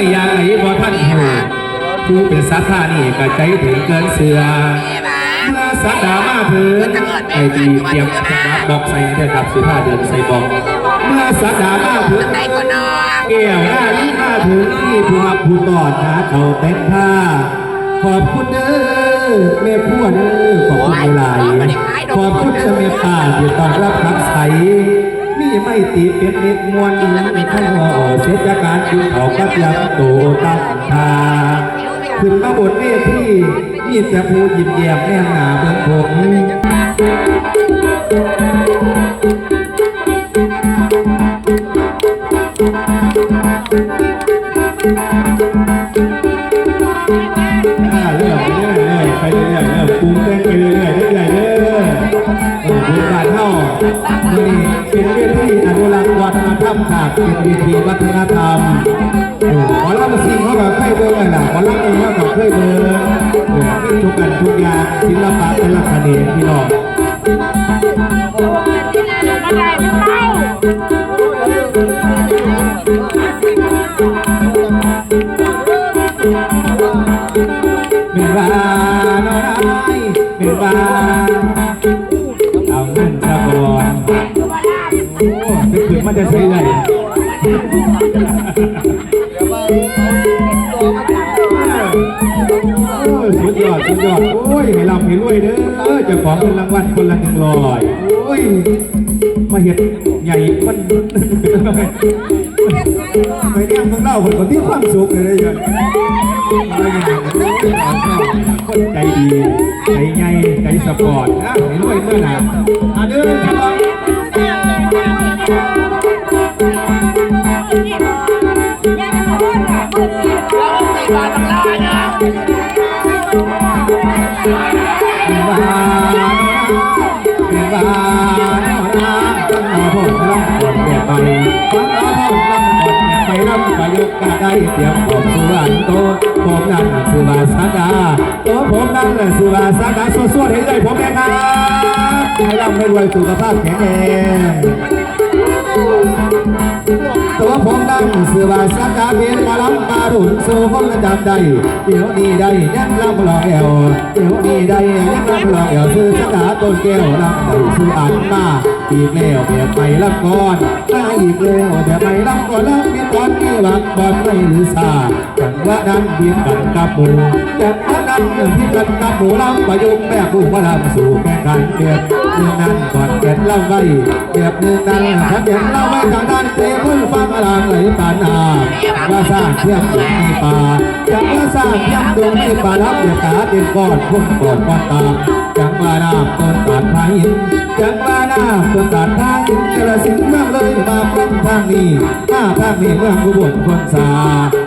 ยอย่างไหนบ่ท่านหูผู้เป็นสาขานี่ก็ใจถึงเกินเสือเมื่อสักดามาถึงไอ้ดีเตรียมสนับบอกใส่เด้อครับสิผ้าเดินใส่บอกเมื่อสักดามาถึงไหนก็นอแก้วหน้านี้มาถึงที่ผู้รับผู้ตอดหาเขาเป็นผ้าขอบคุณเด้อแม่พ่อเด้อขอบคุณหลายๆขอบคุณเด้อแม่ป้าที่ต้อนรับทักใส มีไม่ตีเป็นเม็กมวนข้างห่อเสียจากการกินเขากับยำโตตั้งทาขึ้นมาบนเวทีมีแต่ผู้ยิ้มแย้มแน่นหนาเบื้องผม เป็นว่าน้อยเป็นว่าเอาเงินสะบอนโอ้ไปขึ้นมาจะซื้อเลยโอ้ยสุดยอดสุดยอดโอ้ยให้ร่ำให้รวยเด้อจะขอเงินรางวัลคนละหนึ่งร้อยโอ้ย เห็ดใหญ่มันไปเนี่ยมึงเล่าคนคนที่ความสุขเลยเลยไม่ยากคนใจดีใจใหญ่ใจสปอร์ตนะเห็นด้วยเมื่อไหร่อะเดินครับบาทลาเนาะเป็น ไปตั้งหน้าพ่อลำก่อนแก่ไปลำไปยกกะได้เสียงของสุวรรณโตผมนั่นสุบาสาดาโตผมนั่นแหละสุบาสาดาสวดๆให้เลยผมเองครับให้ร่ำให้รวยสุขภาพแข็งแรงตัวผมดังเสือวาสักกาเบียนมาลำมาดุนสู่ผมจำได้เดี๋ยวนี้ได้ยังลำลอยเอวเดี๋ยวนี้ได้ยังลำลอยเอวซื้อสักกาต้นแก้วลำได้ซื้ออันมา อีกแล้วเบียดไปละก่อนตาอีกแล้วเบียดไปละก่อนลำเบีตอนมีหวังบอลไม่หรือซาจังว่านั้นบียดกันกับหมูจะ นั้นพิกันกับหมูลำประยุกต์แบบผู้มาลำสู่แข่งกันเดือดเดือนนั้นก่อนเก็ดเล่าไว้เก็บเดือนนั้นถ้าเก็ดเล่าไว้ทางนั้นเตะมือฟังลางไหลปานนาว่าสร้างเทียมดวงในป่าจังว่าสร้างเทียมดวงในป่ารับเดือดตาเป็นก้อนพุ่งก่อนก้อนตาจังว่าน้ำต้นตัดพาหินจังว่าน้ำต้นตัดพาหินกระสินเมืองเลยมาพ้นทางนี้มาทางนี้เมืองอุบลคนสา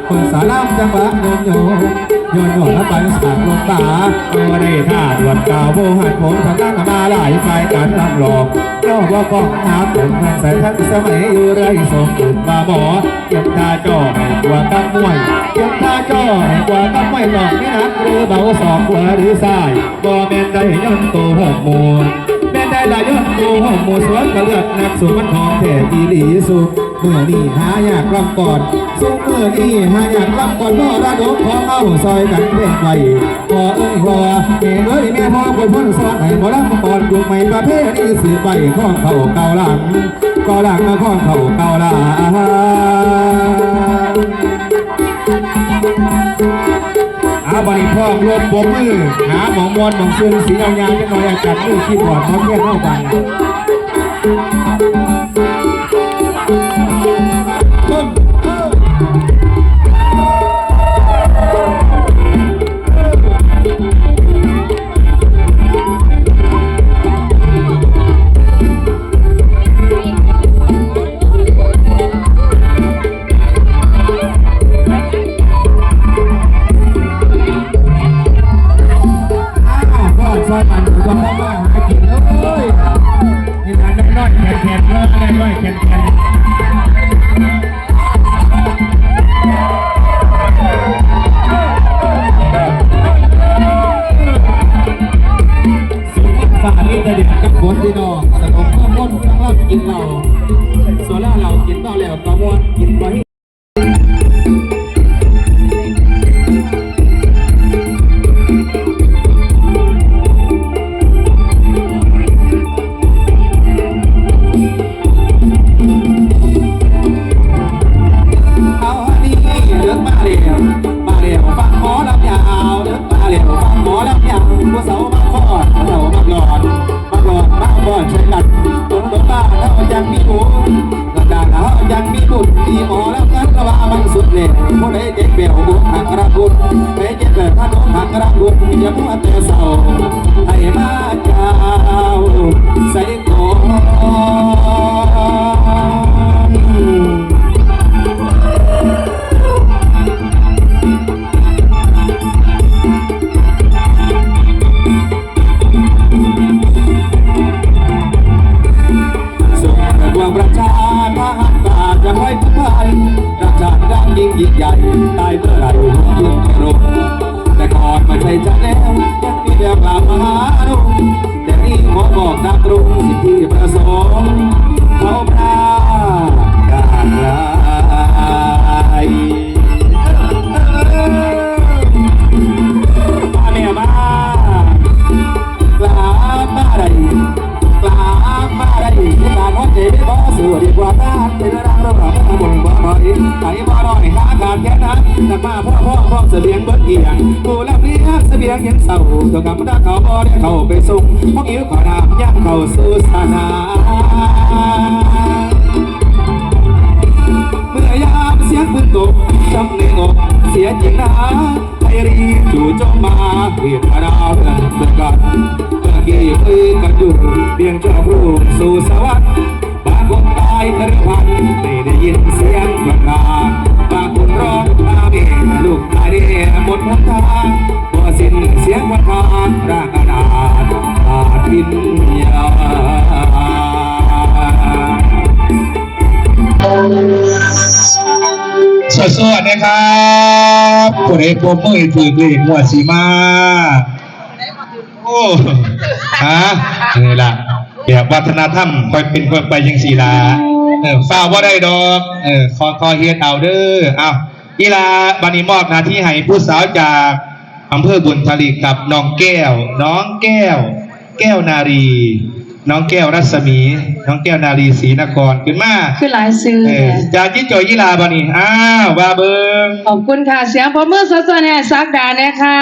คนสาลำจังหวะโยนโยโยนโยนแล้วไปสากลงตาโอได้ท่าดวนกาวโบหัดผมทางด้านมาหลายฝ่ายการรับรองนอกว่ากองหาผมแม่ใส่ทั้งสมัยอยู่ไรสมบุญมาหมอเก็บตาจ่อให้กว่าตั้งมวยเก็บตาจ่อให้กว่าตั้งมวยหลอกนี่นักหรือเบาสองขวาหรือซ้ายบ่แม่นได้ย้อนโตหกมูลแม่นได้ละย้อนโตหกมูลสวนกระเลือกนักสูมันของแท้ดีดีสุด เมื่อนี่หายากลำก่อนสุเมื่อนี่หายากลำก่อนพ่อระดมของเอาซอยกันเพ่งไว้พ่อเอ้ยพ่อเอ๋เอ้ยแม่พ่อคนพ้นสอนให้หมอลำก่อนอยู่ไม่ประเภทนี้สืบไปข้องเขาเก่าหลังก็หลังข้องเขาเก่าหลังอาบริพ่อรวมปมมือ หาหมองมวนหมองซึงสีเอายาวจะหน่อยอาจัดมือขี้บอดเขาแค่เข้ากัน พ่อพ่อพ่อเสบียงเบิดเอียงกูแล้วนี้ยงเสบียงยังเศร้าตัวกับมันเขาบ่ได้เข้าไปส่งห้องอิ๋วขอน้ำย่างเข้าสู่สนามเมื่อยามเสียงปืนตกจำในอกเสียจริงนะไอรีจู่จมมาเพียงพนาเพื่อนเพื่อนกันเมื่อกี้เคุยกันอยู่เพียงเจ้าพรุ่งสู่สวรรค์บางคนตายเรือพันไม่ได้ยินเสียงพนานบาง ลูกตายเดียหมดหนทางพอสิ้นเสียงวันานร่างอนาถขาดวิญญาสวัสดีครับผู้ใดปรบมือถือเลขหัวสีมาโอ้ฮะนี่ล่ะแบบวัฒนธรรมคอยเป็นคนไปยังสีลาเออฝ้าว่าได้ดอก เออคอคอเฮ็ดเอาเด้อเอา อีลาบันิมอบหน้าที่ให้ผู้สาวจากอำเภอบุญทลีกับน้องแก้ว น้องแก้ว แก้วนารี น้องแก้วรัศมี น้องแก้วนารีศรีนครขึ้นมาคือหลายซื้อเออจากยิ่งจอยยีลาบานี่อ้าวว่าเบิงขอบคุณค่ะ เสียงพอมือสดๆเนี่ยซักดาเนี่ยค่ะ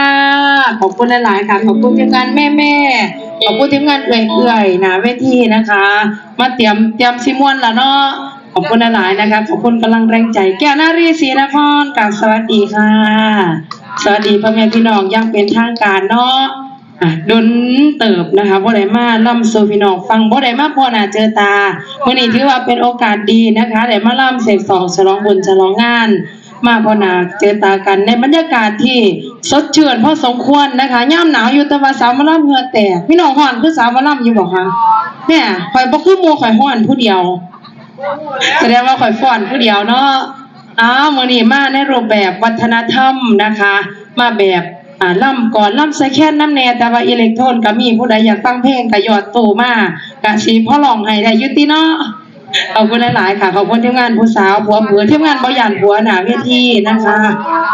ขอบคุณหลายๆค่ะ ขอบคุณทีมงานแม่ๆขอบคุณทีมงานเอื่อยๆหนาเวทีนะคะ มาเตรียมเตรียมซิมวนละเนาะ ขอบคุณหลายๆนะคะขอบคุณกำลังแรงใจ แก้วนารีศรีนครกราบสวัสดีค่ะ สวัสดีพ่อแม่พี่น้องยังเป็นทางการเนาะอะดนเติบนะคะบ่ได้มาล่ำสู่พี่น้องฟังบ่ได้มาพอหน้าเจอตามื้อนี้ถือว่าเป็นโอกาสดีนะคะได้มาล่ำเสกสองฉลองบุญฉลองงาน มาพอหน้าเจอตากันในบรรยากาศที่สดชื่นพอสมควรนะคะย่ามหนาวอยู่แต่ว่าสาวมาล่ำเหงื่อแตกพี่น้องฮ้อนคือสาวมาล่ำอยู่บ่คะเนี่ยข่อยบ่คือหมู่ข่อยฮ้อนผู้เดียว แสดงว่าข่อยฟ้อนผู้เดียวเนาะอ้าวมื้อนี้มาในรูปแบบวัฒนธรรมนะคะ มาแบบอ่าล่ำก่อนล่ำใส่แค่นน้ำแน่แต่ว่าอิเล็กโทรนก็มีผู้ใดอยากฟังเพลงก็ยอดตู้มากะสีพ่อหลองให้ได้ยุติเนาะ ขอบคุณหลาย ๆ ค่ะ ขอบคุณทีมงานผู้สาวผัวเผือทีมงานบ่ยานผัวหนาเวทีนะคะ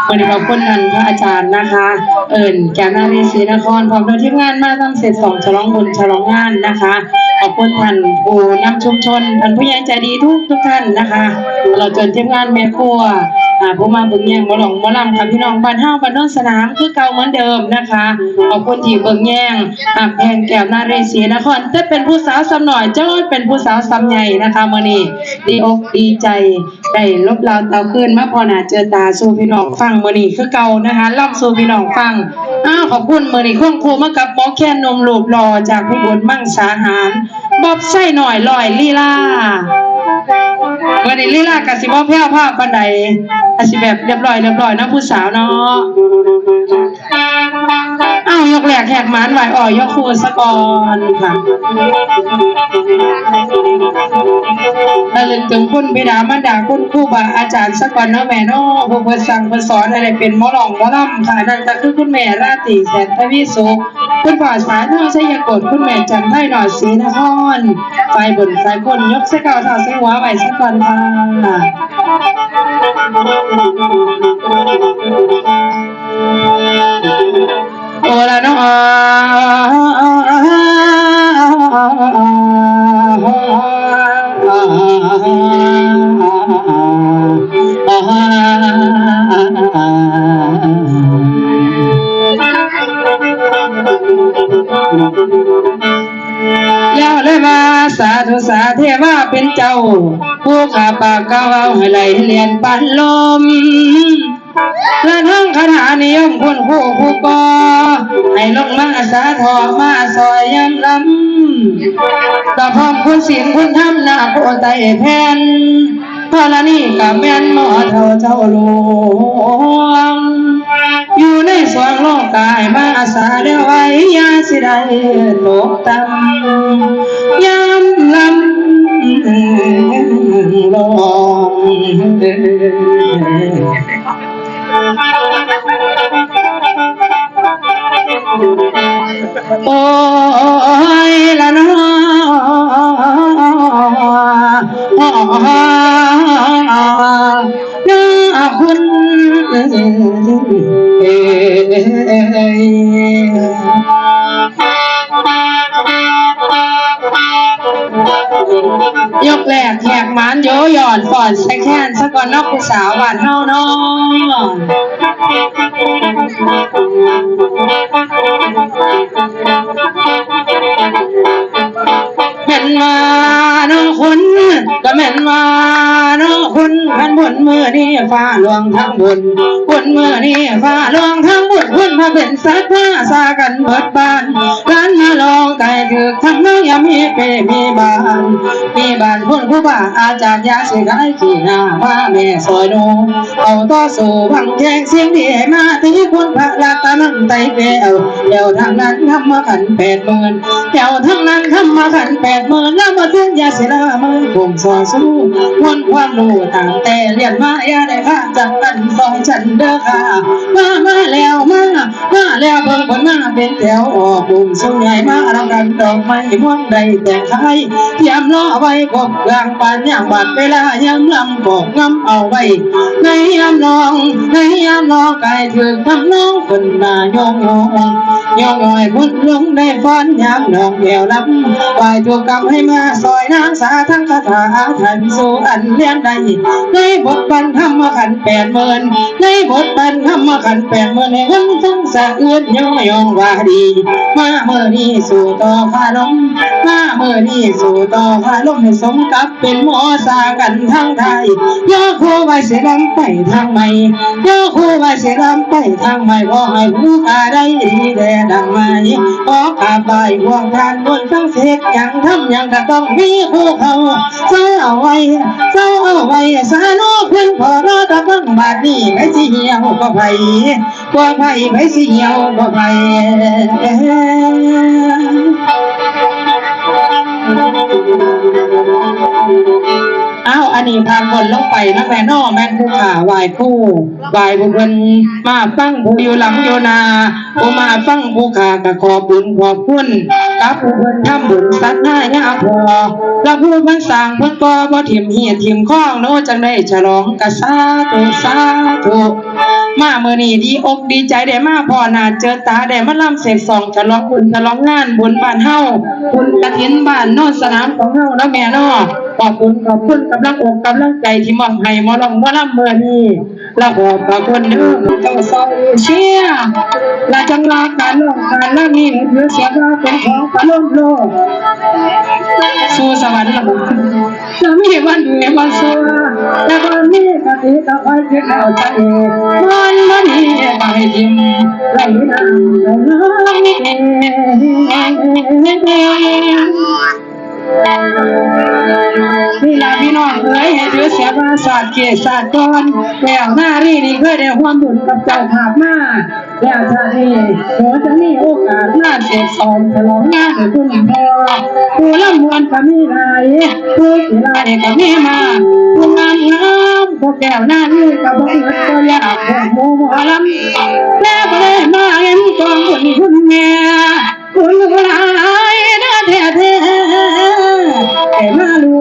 วันนี้ขอบคุณท่านพระอาจารย์นะคะ เอิญแกนารีศรีนครพร้อมด้วยทีมงานมาทำเสร็จสองฉลองบุญฉลองงานนะคะ ขอบคุณท่านผู้นำชุมชนท่านผู้ใหญ่ใจดีทุกทุกท่านนะคะ เราเจอทีมงานแม่ครัว อ่าผู้มาเบิ่งแย่งบ่หลงบ่ลำค่ะพี่น้องบ้านเฮาบ้านโนนสนามคือเก่าเหมือนเดิมนะคะขอบคุณที่เบิ่งแย่งหักแพงแก้วนาเรศรีนครแต่เป็นผู้สาวซ้ำหน่อยเจ้าเป็นผู้สาวซ้ำใหญ่นะคะมื้อนี้ดีอกดีใจได้ลบลาวเตาขึ้นมาพอหน้าเจอตาสู่พี่น้องฟังมื้อนี้คือเก่านะคะล่ำสู่พี่น้องฟังอ้าวขอบคุณมื้อนี้ควงคู่มากับหมอแคนนมรูปหล่อจากพิบูลมั่งสาหารบอบไส้หน่อยลอยลีลา วันนี้ลีลากะสิบ่แพ้วภาพบันไดอาสิแบบเรียบร้อยเรียบร้อยนะผู้สาวเนาะ อ้าวยกแหลกแหกหมานไหวอ่อยยกคูสะกอนค่ะระลึกถึงคุณบิดามารดาคุณครูบาอาจารย์สะกอนเนาะแม่เนาะผู้เพิ่นสั่งเพิ่นสอนอะไรเป็นหมอหลองหมอลำค่ะนั่นก็คือคุณแม่ราตรีแสนทวีสุขคุณพ่อสายทองชัยกฎคุณแม่จันทร์ไทยหน่อยศรีนครไฟบนไฟคนยกเสเกาเท่าเสหัวไหวสะกอนค่ะอ ละน้อแล้วเลยมาสาธุสาเทว่าเป็นเจ้า ผู้ขาปากกาเว้าให้ไหลเลียนปันลม และทั้งคาถานิยมคุณผู้ผู้กอให้ลงมาสาทอมาซอยยำลำตะพร้อมคุณศีลคุณธรรมหน้าโคไตแผ่นพอละนี่กับแม่นหมอเท่าเจ้าหลวงอยู่ในสวงโลกกายมาอาสาเดียวไว้ยาสิได้ตกต่ำยำล นสะก่อกผู้สาวหวานเฮาเนาะเห็นว่า ก็แม่นว่าน้องคุณขันบุญมือนี่ฟ้าหลวงทั้งบุญบุญมือนี่ฟ้าหลวงทั้งบุญคุณมาเป็นสัตว์มาสากันเบิดบ้านร้านมาลองไก่ถือทั้งน้องยามีเปมีบ้านมีบ้านพุ่นผู้บ้าอาจารย์ยาสิกายขี่หน้ามาแม่ซอยโนเอาต่อสู้พังแยงเสียงดีมาที่คุณพระรัต นังไตแก้วเดี๋ยวทางนั้นทำมาขันแปดหมื่นเดี๋ยวทางนั้นทำมาขันแปดหมื่นแล้วมาถึงยาเสนามือผมสอสู้วนความรู้ต่างแต่เรียนมาอย่าได้ค่าจากกันสองฉันเด้อค่ะมามาแล้วมามาแล้วเบิ่งผลมาเป็นแถวออกกลุ่มส่วนใหญ่มารับกันดอกไม้ม่วงใดแต่งไทยเตรียมล้อไว้กบกลางปานย่างบาดเวลายามลำบอกงำเอาไว้ในยามลองในยามลองไก่ถือทำน้องคนมายองยองยองยอยพุ่นลงได้ฟ้อนยามดอกแก้วลำไหวถูกกรรมให้มาซอยนางสาทั้งคาถาไทยสู่อันเลี้ยงใดในบทบันทำมาขันแปดหมื่นในบทบันทำมาขันแปดหมื่นในวันทั้งสะเอื้อนยองยองว่าดี มาเมื่อนี้สู่ต่อพาลมมาเมื่อนี้สู่ต่อพาลมให้สมกับเป็นหมอสากันทั้งไทยย่อครูไว้เสียลำไปทางใหม่ย่อครูไว้เสียลำไปทางใหม่ขอให้ผู้กาได้ดีแดดังไม้ขอกราบไหว้ห่วงทานบนทั้งเสกอย่างทำอย่างก็ต้องมีคู่เขาเจ้าเอาไว้เจ้าเอาไว้สาโนเพิ่อนพอรอตะบังบาดนี้ไปสิเหี่ยวก็ไผก็ไผไปสิเหี่ยวก็ไผ อ้าวอันนี้พาคนลงไปนะแม่นอแม่นผู้ขาวายคู่วายผู้คนมาฟังผู้อยู่หลังโยนาผู้มาฟังผู้ขากะขอบุญขอบคุณกับผู้คนทำบุญสัตว์หน้ายาพอแล้วผู้เพิ่นสร้างเพิ่นก็บ่ถิ่มเหียถิ่มข้องโนจังได้ฉลองกะสาธุสาธุมาเมื่อนี้ดีอกดีใจได้มาพ่อหนาเจอตาได้มาล่ำเสกสองฉลองบุญฉลองงานบุญบ้านเฮาบุญกฐินบ้านโนนสนามของเฮาแล้วแม่นาะขอบคุณขอบคุณกำลังอกกำลังใจที่มอบให้มอลองมอลำเมื่อนี้และขอบพระคุณเด้อเจ้าซอยเชียร์และจังหวะการร้องการล่ำนี้ถือเสียงว่าเป็นของพระลมโลกสู่สวรรค์ระบบจะมีวันดีวันสัวแต่วันนี้กติกาคอยคิดเอาใจมันมันนี้ไปทิมไรน้ำน้ำเอง เสียมาศาสตร์เกศศาสตร์ก่อนแล้วหน้ารีนี่เคยได้ความบุญกับเจ้าภาพมาแล้วชาตินี้ขอจะมีโอกาสมาเสกสอนฉลองงานให้คุณพ่อผู้ลำมวนก็มีหลายผู้สิลายก็มีมาผู้งามงามพวกแก้วหน้านี่ก็บ่เอิดก็อยากพวกหมู่หมอลำแล้วก็เลยมาเห็นกองบุญคุณแม่คุณหลา มาลู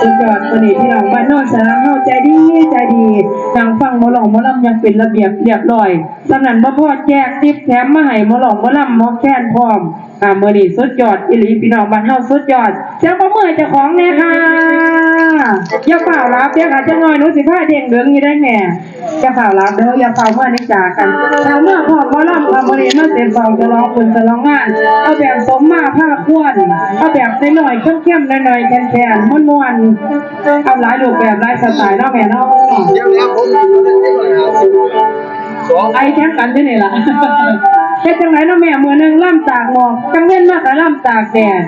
สุดยอด คนนี้ที่เราบ้านโนนสารามเฮาใจดีใจดีนางฟังหมอหลองหมอลำยังเป็นระเบียบเรียบร้อยสำนันบ่พอแจกทิปแถมมาให้หมอหลองหมอลำหมอแค้นพร้อมอ่ามื้อนี้สุดยอดอีหลีพี่น้องบ้านเฮาสุดยอดเจ้าบ่เมื่อเจ้าของแน่ค่ะอย่าเปล่ารับเดี๋ยวค่ะจะน้อยหนูสิผ้าเด้งเดืองอยู่ได้แม่อย่าเปล่ารับเด้ออย่าเปล่าเมื่อนี้จากกันแต่เมื่อพ่อพ่อร่ำค่ะบริมาเต็มเฝ้าจะร้องคุณจะร้องงานเอาแบบสมมาผ้าควนเอาแบบน้อยๆเข้มๆหน่อยๆแข็งๆม้วนๆเอาหลายรูปแบบหลายสไตล์เนาะแม่เนาะไอ้แข่งกันที่นี่ล่ะเฮ็ดจังไหนเนาะแม่มือหนึงล่ำตากหมอกจังเว้นมากก็ล่ำตากแดด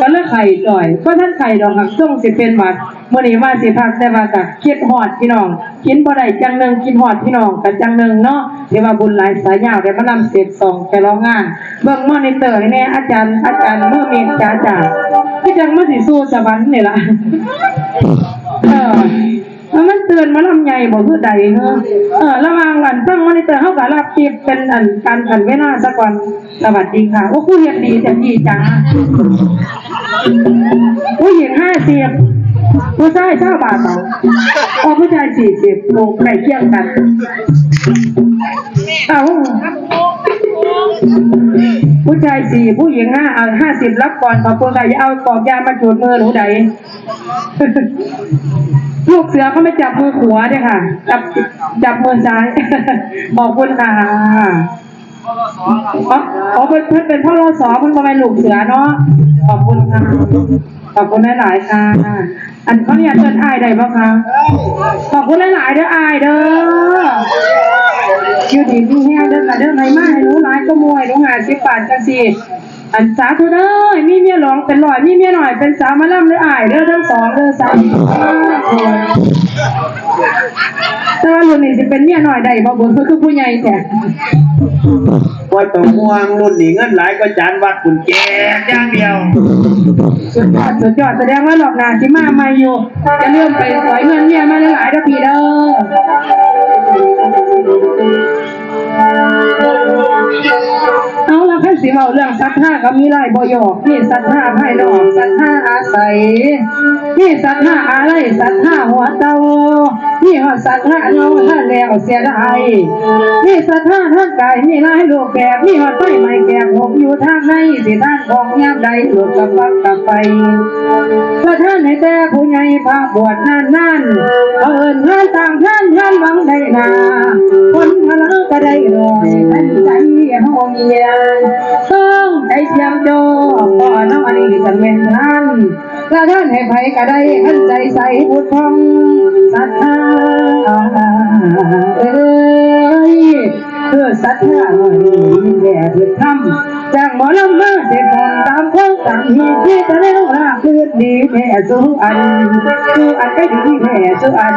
ก็เลิกไข่จ่อยเพราะท่านไข่ดอกหักส่งสิเป็นหวัดมื้อนี้ว่าสิพักแต่ว่าก็คิดฮอดพี่น้องกินบ่ได้จังหนึงกินฮอดพี่น้องก็จังหนึงเนาะเที่ว่าบุญหลายสายยาวได้มานํเสร็จสองไปร้องงาน เบิ่งมอนิเตอร์นี่แน่อาจารย์อาจารย์เมื่อเมฆจ้าจ้าคือจังมาสิสู้สวรรค์นี่ล่ะ เออแล้วมันเตือนมาลำใหญ่บอกคือใดเนอะเออระว่างวันตั้งมอนิเตอร์เขากับรับคลิปเป็นอันการขันเวลาสักวันสวัสดีค่ะโอ้ผู้เรียนดีแต่ดีจังผู้หญิงห้าสิบผู้ชายเท่าบาทต่ออ๋อผู้ชายสี่สิบโอ้ใกล้เคียงกันเอ้า ผู้ชายสี่ผู้หญิงห้าเอาห้าสิบรับก่อนขอบคุณค่ะอย่าเอาปอกยามาจูดมือหนูใดลูกเสือเขาไม่จับมือขวาเนี่ยค่ะ จับจับมือซ้าย ขอบคุณค่ะอ๋ออ๋อเป็นเพิ่นเป็นพ่อรอสอเพิ่นมาเป็นลูกเสือเนาะขอบคุณค่ะขอบคุณหลายๆค่ะ อันเขาเนี่ยเชิญอายได้ปะคะขอบคุณหลายๆเด้ออายเด้อ อยู่ดีมีแห้งเด้อค่ะเด้อไหนมาให้หนูหลายก็มวยหนูหาสิบบาทจังสิอันสาธุเด้อมีเมียหลวงเป็นร้อยมีเมียหน่อยเป็นสาวมาล่ำเด้ออายเด้อทั้งสองเด้อสามแต่ว่ารุ่นนี้จะเป็นเมียหน่อยได้บ่บุญก็คือผู้ใหญ่แต่ว่าต้องห่วงรุ่นนี้เงินหลายก็จานวัดกุญแจอย่างเดียวสุดยอดสุดยอดแสดงว่าหลอกหนาที่มาม่อยู่จะเลื่อมไปสวยเงินเมียมาหลายๆเด้อพี่เด้อ Yes, สิเว้าเรื่องศรัทธาก็มีหลายบ่ยอกนี่ศรัทธาภายนอกศรัทธาอาศัยนี่ศรัทธาอะไรศรัทธาหัวเตานี่ฮอดศรัทธาเงาท่านแล้วเสียดายนี่ศรัทธาทางกายมีหลายรูปแบบนี่ฮอดไฟไหม้แก่ผมอยู่ทางในสิทางของยามใดหลุดกับวักกับไปพระท่านให้แต่ผู้ใหญ่พระบวชนานนันเอิญงานต่างท่านท่านหวังได้นาคน ก็ได้รอยท่านใจเฮาเมียต้องใจเทียมโจก่อนน้องอันนี้กันเป็นท่านละท่านให้ไผก็ได้ขันใจใสบุตรทองศรัทธาเอ้ยเพื่อศรัทธาหน่อยแย่เถิดทำจากหมอลำมาเสร็ก่อนตามคนต่างที่ที่จะได้รู้าคือดีแม่สู้อันสู้อันก็ดีแม่สู้อัน